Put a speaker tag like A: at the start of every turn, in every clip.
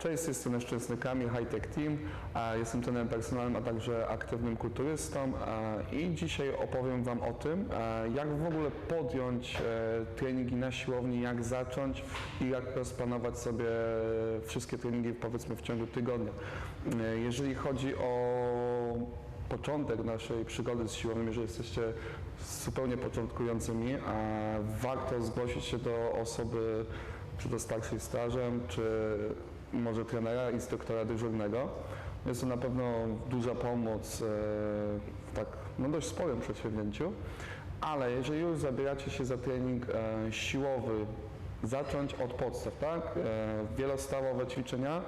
A: Cześć, z tej strony Szczęsny Kamil, Hightech Team. Jestem trenerem personalnym, a także aktywnym kulturystą i dzisiaj opowiem Wam o tym, jak w ogóle podjąć e, treningi na siłowni, jak zacząć i jak rozplanować sobie wszystkie treningi powiedzmy w ciągu tygodnia. E, Jeżeli chodzi o początek naszej przygody z siłownią, jeżeli jesteście zupełnie początkującymi, warto zgłosić się do osoby czy to starszej stażem, czy może trenera, instruktora dyżurnego. Jest to na pewno duża pomoc e, w tak no dość sporym przedsięwzięciu, ale jeżeli już zabieracie się za trening e, siłowy, zacząć od podstaw, tak? E, wielostawowe ćwiczenia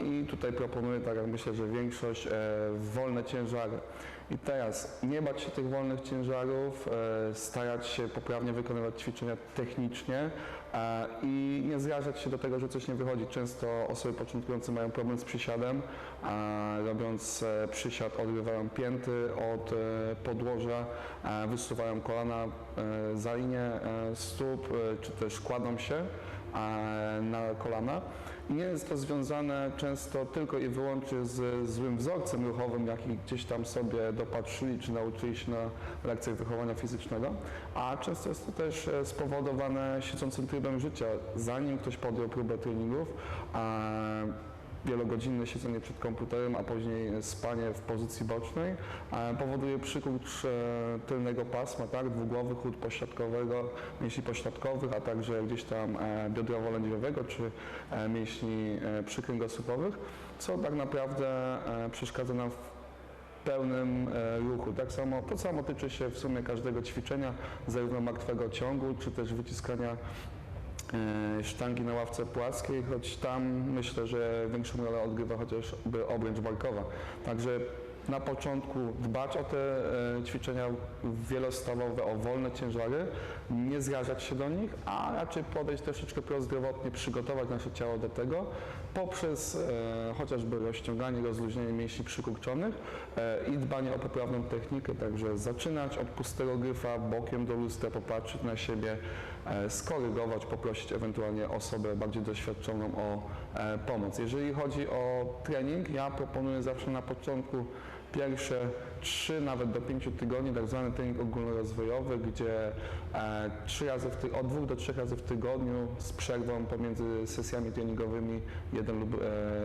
A: i tutaj proponuję, tak jak myślę, że większość, e, wolne ciężary. I teraz nie bać się tych wolnych ciężarów, e, starać się poprawnie wykonywać ćwiczenia technicznie e, i nie zrażać się do tego, że coś nie wychodzi. Często osoby początkujące mają problem z przysiadem, robiąc przysiad odgrywają pięty od podłoża, wysuwają kolana za linię stóp, czy też kładą się na kolana. Nie jest to związane często tylko i wyłącznie z złym wzorcem ruchowym, jaki gdzieś tam sobie dopatrzyli czy nauczyli się na lekcjach wychowania fizycznego, a często jest to też e, spowodowane siedzącym trybem życia. Zanim ktoś podjął próbę treningów, e, wielogodzinne siedzenie przed komputerem, a później spanie w pozycji bocznej powoduje przykurcz tylnego pasma, tak, dwugłowy chód pośladkowego, mięśni pośladkowych, a także gdzieś tam e, biodrowo-lędźwiowego czy e, mięśni e, przykręgosłupowych, co tak naprawdę przeszkadza nam w pełnym ruchu. Tak samo, to samo tyczy się w sumie każdego ćwiczenia, zarówno martwego ciągu, czy też wyciskania sztangi na ławce płaskiej, choć tam myślę, że większą rolę odgrywa chociażby obręcz barkowa. Także na początku dbać o te e, ćwiczenia wielostawowe, o wolne ciężary, nie zrażać się do nich, a raczej podejść troszeczkę prozdrowotnie, przygotować nasze ciało do tego poprzez e, chociażby rozciąganie, rozluźnienie mięśni przykurczonych e, i dbanie o poprawną technikę, także zaczynać od pustego gryfa, bokiem do lustra, popatrzeć na siebie, skorygować, poprosić ewentualnie osobę bardziej doświadczoną o pomoc. Jeżeli chodzi o trening, ja proponuję zawsze na początku pierwsze 3 nawet do 5 tygodni, tak zwany trening ogólnorozwojowy, gdzie e, trzy razy w ty- od 2 do 3 razy w tygodniu z przerwą pomiędzy sesjami treningowymi 1 lub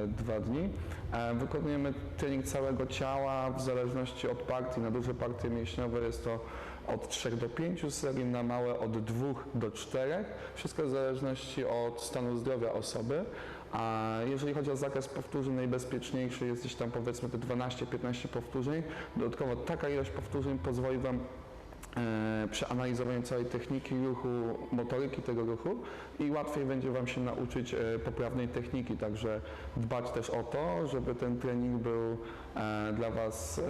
A: 2 dni. E, wykonujemy trening całego ciała w zależności od partii. Na duże partie mięśniowe jest to od 3 do 5 serii, na małe od 2 do 4. Wszystko w zależności od stanu zdrowia osoby. A jeżeli chodzi o zakres powtórzeń, najbezpieczniejszy jest gdzieś tam powiedzmy te 12-15 powtórzeń. Dodatkowo taka ilość powtórzeń pozwoli Wam e, przeanalizowanie całej techniki ruchu, motoryki tego ruchu i łatwiej będzie Wam się nauczyć e, poprawnej techniki, także dbać też o to, żeby ten trening był e, dla Was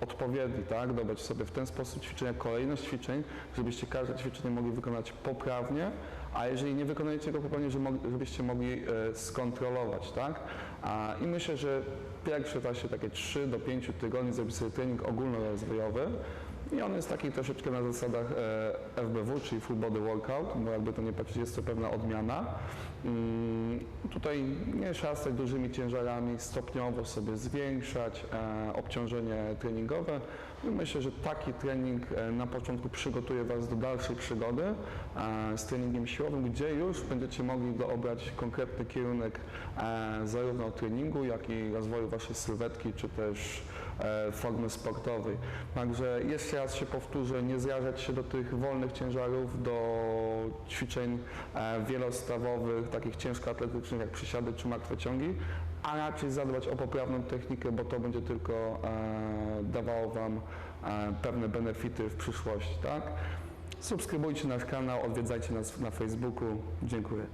A: odpowiedni, tak? Dobrać sobie w ten sposób ćwiczenia, kolejność ćwiczeń, żebyście każde ćwiczenie mogli wykonać poprawnie, a jeżeli nie wykonujecie go mog- żebyście mogli e, skontrolować, tak? I myślę, że pierwsze właśnie takie 3 do 5 tygodni zrobić sobie trening ogólnorozwojowy i on jest taki troszeczkę na zasadach e, FBW, czyli Full Body Workout, bo jakby to nie patrzeć, jest to pewna odmiana. Mm, tutaj nie szastać dużymi ciężarami, stopniowo sobie zwiększać e, obciążenie treningowe. Myślę, że taki trening e, na początku przygotuje Was do dalszej przygody z treningiem siłowym, gdzie już będziecie mogli doobrać konkretny kierunek zarówno treningu, jak i rozwoju Waszej sylwetki, czy też formy sportowej. Także jeszcze raz się powtórzę, nie zrażać się do tych wolnych ciężarów, do ćwiczeń e, wielostawowych, takich ciężkoatletycznych jak przysiady czy martwe ciągi, a raczej zadbać o poprawną technikę, bo to będzie tylko e, dawało Wam e, pewne benefity w przyszłości. Tak? Subskrybujcie nasz kanał, odwiedzajcie nas na Facebooku. Dziękuję.